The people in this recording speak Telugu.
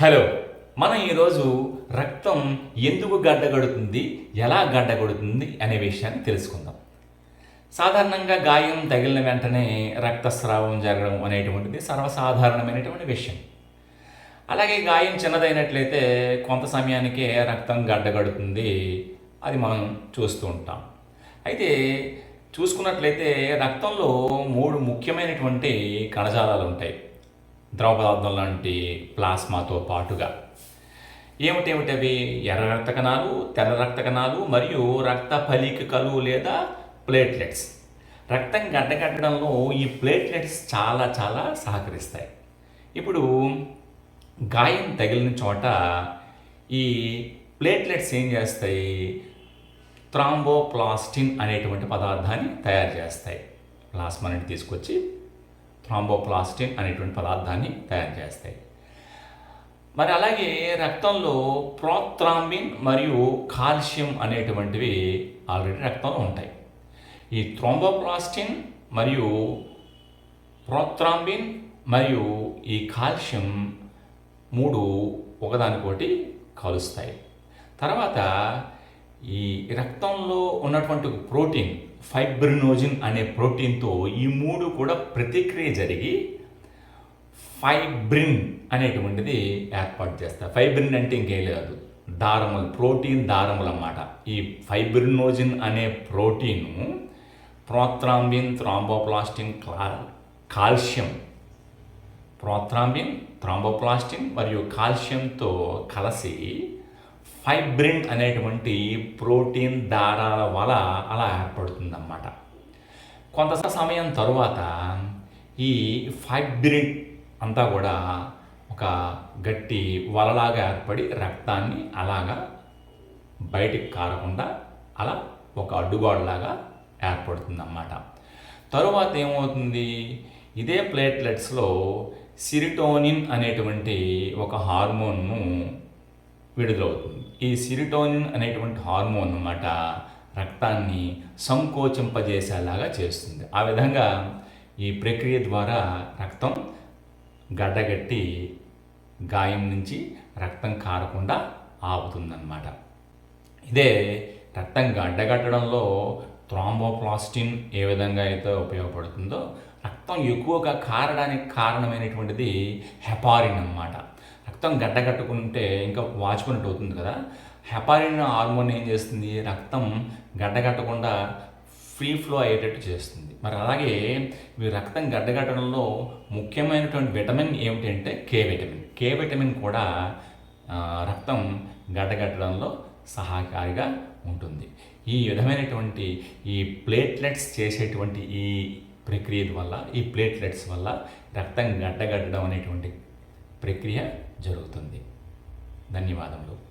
హలో మనం ఈరోజు రక్తం ఎందుకు గడ్డగడుతుంది ఎలా గడ్డగడుతుంది అనే విషయాన్ని తెలుసుకుందాం. సాధారణంగా గాయం తగిలిన వెంటనే రక్తస్రావం జరగడం అనేటువంటిది సర్వసాధారణమైనటువంటి విషయం. అలాగే గాయం చిన్నదైనట్లయితే కొంత సమయానికే రక్తం గడ్డగడుతుంది అది మనం చూస్తూ ఉంటాం. అయితే చూసుకున్నట్లయితే రక్తంలో మూడు ముఖ్యమైనటువంటి కణజాలాలు ఉంటాయి. ద్రవ పదార్థం లాంటి ప్లాస్మాతో పాటుగా. ఏమిటేమిటి అవి? ఎర్ర రక్త కణాలు తెల్ల రక్త కణాలు మరియు రక్త ఫలికలు లేదా ప్లేట్లెట్స్. రక్తం గడ్డగట్టడంలో ఈ ప్లేట్లెట్స్ చాలా చాలా సహకరిస్తాయి. ఇప్పుడు గాయం తగిలిన చోట ఈ ప్లేట్లెట్స్ ఏం చేస్తాయి? థ్రాంబోప్లాస్టిన్ అనేటువంటి పదార్థాన్ని తయారు చేస్తాయి. ప్లాస్మా నుండి తీసుకొచ్చి థ్రాంబోప్లాస్టిన్ అనేటువంటి పదార్థాన్ని తయారు చేస్తాయి. మరి అలాగే రక్తంలో ప్రోత్రాంబిన్ మరియు కాల్షియం అనేటువంటివి ఆల్రెడీ రక్తంలో ఉంటాయి. ఈ థ్రోంబోప్లాస్టిన్ మరియు ప్రోత్రాంబిన్ మరియు ఈ కాల్షియం మూడు ఒకదానికోటి కలుస్తాయి. తర్వాత ఈ రక్తంలో ఉన్నటువంటి ప్రోటీన్ ఫైబ్రినోజిన్ అనే ప్రోటీన్తో ఈ మూడు కూడా ప్రతిక్రియ జరిగి ఫైబ్రిన్ అనేటువంటిది ఏర్పాటు చేస్తారు ఫైబ్రిన్ అంటే ఇంకేం లేదు. దారములు ప్రోటీన్ దారములు అన్నమాట ఈ ఫైబ్రినోజిన్ అనే protein prothrombin thromboplastin calcium prothrombin thromboplastin మరియు కాల్షియంతో కలిసి ఫైబ్రిన్ అనేటువంటి ప్రోటీన్ దారాల వల అలా ఏర్పడుతుందన్నమాట. కొంత సమయం తరువాత ఈ ఫైబ్రిన్ అంతా కూడా ఒక గట్టి వలలాగా ఏర్పడి రక్తాన్ని అలాగా బయటికి కారకుండా అలా ఒక అడ్డుగోడలాగా ఏర్పడుతుందన్నమాట. తరువాత ఏమవుతుంది? ఇదే ప్లేట్లెట్స్లో సిరిటోనిన్ అనేటువంటి ఒక హార్మోన్ను విడుదలవుతుంది. ఈ సిరిటోనిన్ అనేటువంటి హార్మోన్ అన్నమాట రక్తాన్ని సంకోచింపజేసేలాగా చేస్తుంది. ఆ విధంగా ఈ ప్రక్రియ ద్వారా రక్తం గడ్డగట్టి గాయం నుంచి రక్తం కారకుండా ఆపుతుందన్నమాట. ఇదే రక్తం గడ్డగట్టడంలో థ్రాంబోప్లాస్టిన్ ఏ విధంగా అయితే ఉపయోగపడుతుందో రక్తం ఎక్కువగా కారడానికి కారణమైనటువంటిది హెపారిన్ అన్నమాట. రక్తం గడ్డగట్టుకుంటే ఇంకా వాచుకున్నట్టు అవుతుంది కదా. హెపారిన్ హార్మోన్ ఏం చేస్తుంది? రక్తం గడ్డగట్టకుండా ఫ్రీ ఫ్లో అయ్యేటట్టు చేస్తుంది. మరి అలాగే ఈ రక్తం గడ్డగట్టడంలో ముఖ్యమైనటువంటి విటమిన్ ఏమిటంటే కే విటమిన్. కే విటమిన్ కూడా రక్తం గడ్డగట్టడంలో సహాయకారిగా ఉంటుంది. ఈ విధమైనటువంటి ఈ ప్లేట్లెట్స్ చేసేటువంటి ఈ ప్రక్రియ వల్ల ఈ ప్లేట్లెట్స్ వల్ల రక్తం గడ్డగట్టడం అనేటువంటి ప్రక్రియ జరుగుతుంది. ధన్యవాదములు.